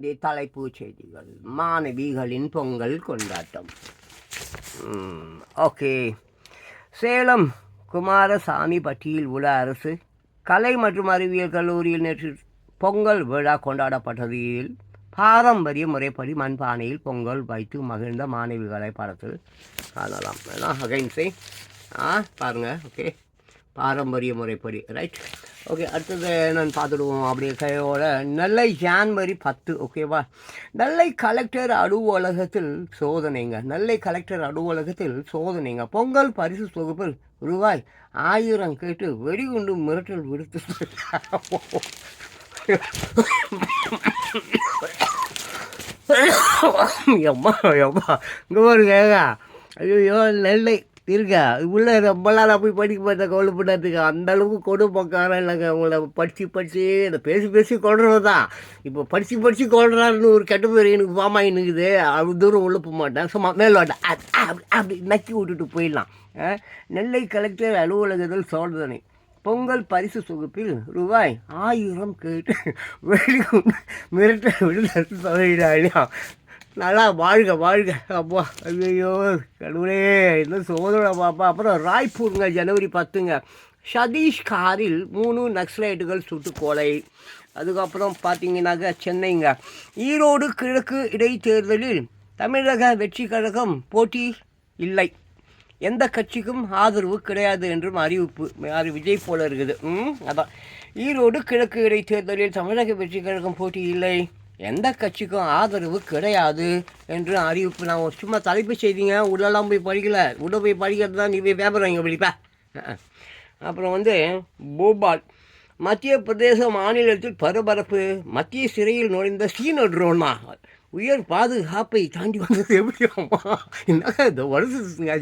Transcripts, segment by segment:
இது செய்திகள். மாணவிகளின் பொங்கல் கொண்டாட்டம். ஓகே. சேலம் குமாரசாமி பட்டியில் உள்ள அரசு கலை மற்றும் அறிவியல் கல்லூரியில் நேற்று பொங்கல் விழா கொண்டாடப்பட்டதில் பாரம்பரிய முறைப்படி மண்பானையில் பொங்கல் வைத்து மகிழ்ந்த மாணவிகளை படத்தில் காணலாம். ஏன்னா அகைன்ஸை ஆ பாருங்கள் ஓகே பாரம்பரிய முறைப்படி ரைட் ஓகே அடுத்தது என்னென்னு பார்த்துடுவோம். அப்படியே கையோட நெல்லை ஜான்வரி பத்து ஓகேவா நெல்லை கலெக்டர் அலுவலகத்தில் சோதனைங்க. நெல்லை கலெக்டர் அலுவலகத்தில் சோதனைங்க. பொங்கல் பரிசு தொகுப்பில் ரூபாய் ஆயிரம் கேட்டு வெடிகுண்டு மிரட்டல் விடுத்து எம்மா எம்மா இங்கே பாருங்க. ஐயோ நெல்லை இருக்கா உள்ள ரொம்ப நாள் போய் படிக்க மாட்டேன் கவலைப்படாதுக்கு அந்த அளவுக்கு கொடு பக்கம் இல்லைங்க. உங்களை படித்து படித்து இந்த பேசி பேசி கொள்றது தான். இப்போ படித்து படித்து கொள்றாருன்னு ஒரு கெட்ட பேர் எனக்கு பாமா இருக்குது அவ்வளோ தூரம் உள்ள போக மாட்டேன். சும்மா மேலோட்ட அப்படி அப்படி நக்கி விட்டுட்டு போயிடலாம். ஆ, நெல்லை கலெக்டர் அலுவலகத்தில் சோதனை. பொங்கல் பரிசு தொகுப்பில் ரூபாய் ஆயிரம் கேட்டு வெளி மிரட்ட விடுதலை சொல்லிடாடியா நல்லா வாழ்க வாழ்க. அப்பா ஐயோ கடவுளே என்ன சோதனை பாப்பா. அப்புறம் ராய்ப்பூருங்க ஜனவரி பத்துங்க. சதீஷ் காரில் மூணு நக்சலைட்டுகள் சுட்டு கொலை. அதுக்கப்புறம் பார்த்தீங்கன்னாக்க சென்னைங்க. ஈரோடு கிழக்கு இடைத்தேர்தலில் தமிழக வெற்றி கழகம் போட்டி இல்லை. எந்த கட்சிக்கும் ஆதரவு கிடையாது என்றும் அறிவிப்பு. யார்? விஜய் போல இருக்குது. ம் அதான். ஈரோடு கிழக்கு இடைத்தேர்தலில் தமிழக வெற்றி கழகம் போட்டி இல்லை. எந்த கட்சிக்கும் ஆதரவு கிடையாது என்று அறிவிப்பு. நான் சும்மா தலைப்பு செய்திங்க உள்ளெல்லாம் போய் படிக்கல. உள்ள போய் படிக்கிறது தான் நீ போய் பேப்பர் வாங்கி படிப்பா அப்புறம் வந்து போபால் மத்திய பிரதேச மாநிலத்தில் பரபரப்பு மத்திய சிறையில் நுழைந்த சீன ட்ரோனா உயர் பாதுகாப்பை தாண்டி வந்தது எப்படி அம்மா? என்ன இந்த வருஷத்துங்க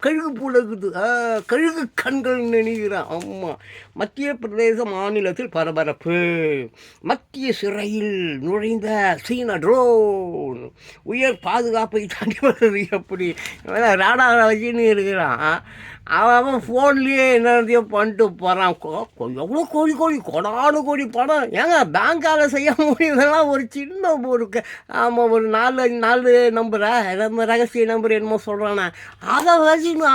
கழுகு போல இருக்குது ஆ, கழுகு கண்கள் நினைகிறான் ஆமாம் மத்திய பிரதேச மாநிலத்தில் பரபரப்பு. மத்திய சிறையில் நுழைந்த சீன ட்ரோன் உயர் பாதுகாப்பை தாண்டி வந்தது எப்படி? ராடா வச்சுன்னு இருக்கிறான். அவன் அவன் ஃபோன்லேயே என்னத்தையோ பண்ணிட்டு போகிறான் எவ்வளோ கோடி கோடி கொடாடு கோடி படம் ஏங்க பேங்க்கால் செய்ய முடியுதெல்லாம் ஒரு சின்ன ஒரு ஆமாம் ஒரு நாலு நாலு நம்பரை? நம்ம ரகசிய நம்பர் என்னமோ சொல்கிறானே அதை வச்சு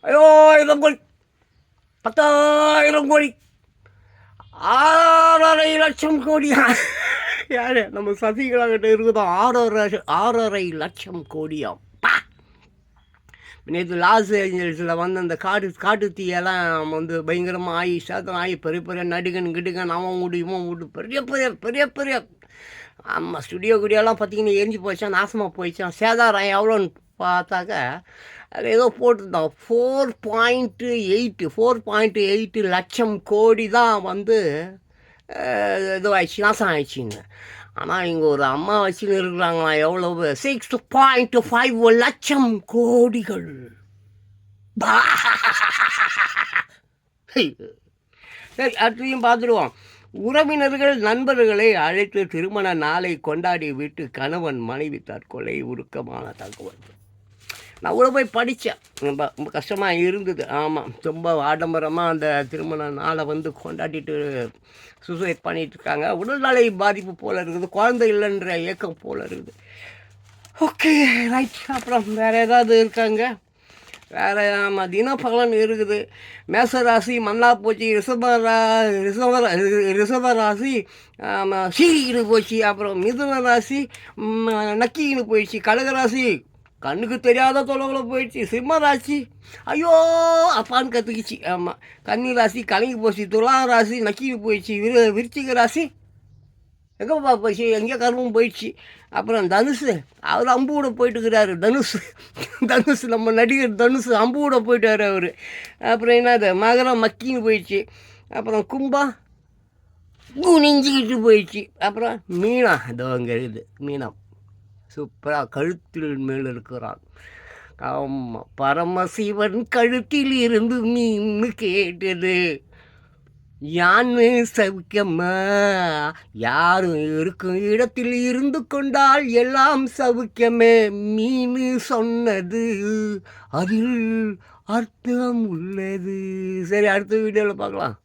ஐயோ இடம் கோடி. பத்தாயிரம் கோடி. ஆறரை லட்சம் கோடியா யாரு? நம்ம சசிகலா கிட்ட இருக்குதான் ஆறரை ஆறரை லட்சம் கோடியாம். நேற்று லாஸ் ஏஞ்சல்ஸில் வந்து அந்த காட்டு காட்டு தீயெல்லாம் வந்து பயங்கரமாக ஆகி சாத்தம் ஆகி பெரிய பெரிய நடுகன் கிடுகன் அவன் வீடு இவன் வீடு பெரிய பெரிய பெரிய பெரிய. ஆமாம் ஸ்டுடியோ குடியெல்லாம் பார்த்தீங்கன்னா எரிஞ்சு போயிடுச்சான் நாசமாக போயிடுச்சான் சேதாரம் எவ்வளோன்னு பார்த்தாக்க அது ஏதோ போட்டிருந்தான். Four point eight four point eight லட்சம் கோடி தான் வந்து அஹ், இதுவாயிடுச்சு நாசம் ஆயிடுச்சின்னு. ஆனால் இங்கே ஒரு அம்மா வச்சுன்னு இருக்கிறாங்களா எவ்வளவு? சிக்ஸ் பாயிண்ட் ஃபைவ் லட்சம் கோடிகள். சரி அடுத்தையும் பார்த்துடுவோம். உறவினர்கள் நண்பர்களை அழைத்து திருமண நாளை கொண்டாடி விட்டு கணவன் மனைவி தற்கொலை உருக்கமான தகவல் நான் கூட போய் படித்தேன் ரொம்ப ரொம்ப கஷ்டமாக இருந்தது. ஆமாம் ரொம்ப ஆடம்பரமாக அந்த திருமண நாளை வந்து கொண்டாடிட்டு சூசைட் பண்ணிட்டு இருக்காங்க. உடல்நலை பாதிப்பு போல் இருக்குது. குழந்தை இல்லைன்ற ஏக்கம் போல் இருக்குது. ஓகே ரைட் அப்புறம் வேறு ஏதாவது இருக்காங்க? வேறு ஆமாம் தினப்பலன் இருக்குது. மேசராசி மண்ணா போச்சு ரிஷபரா ரிஷப ரிஷப ராசி ஆமாம் சீக்கிட்டு போச்சு. அப்புறம் மிதுன ராசி ம், நக்கின்னு போயிடுச்சு. கடகராசி கண்ணுக்கு தெரியாத தொலைவில் போயிடுச்சு. சிம்ம ராசி. ஐயோ அப்பான்னு கற்றுக்குச்சு ஆமாம் கன்னி ராசி கலங்கி போச்சு. துலா ராசி நக்கின்னு போயிடுச்சு. விரு விருச்சிக ராசி. எங்கேப்பா போச்சு? எங்கேயோ கருவம் போயிடுச்சு? அப்புறம் தனுஷு அவர் அம்பு கூட போயிட்டு இருக்கிறாரு தனுஷ் தனுஷ் நம்ம நடிகர் தனுஷ் அம்பு கூட போயிட்டார் அவர். அப்புறம் என்னது? மகரம் மக்கின்னு போயிடுச்சு. அப்புறம் கும்பா. குனிஞ்சிக்கிட்டு போயிடுச்சு. அப்புறம் மீனா. இதோ அங்கே இருக்குது. மீனா. சூப்பராக கழுத்தில் மேல் இருக்கிறான். ஆமாம் பரமசிவன் கழுத்தில் இருந்து மீன்னு கேட்டது. யான்னு சவுக்கம்மா யாரும் இருக்கும் இடத்தில் இருந்து கொண்டால் எல்லாம் சவுக்கமே மீன் சொன்னது. அதில் அர்த்தம் உள்ளது. சரி அடுத்த வீடியோவில் பார்க்கலாம்.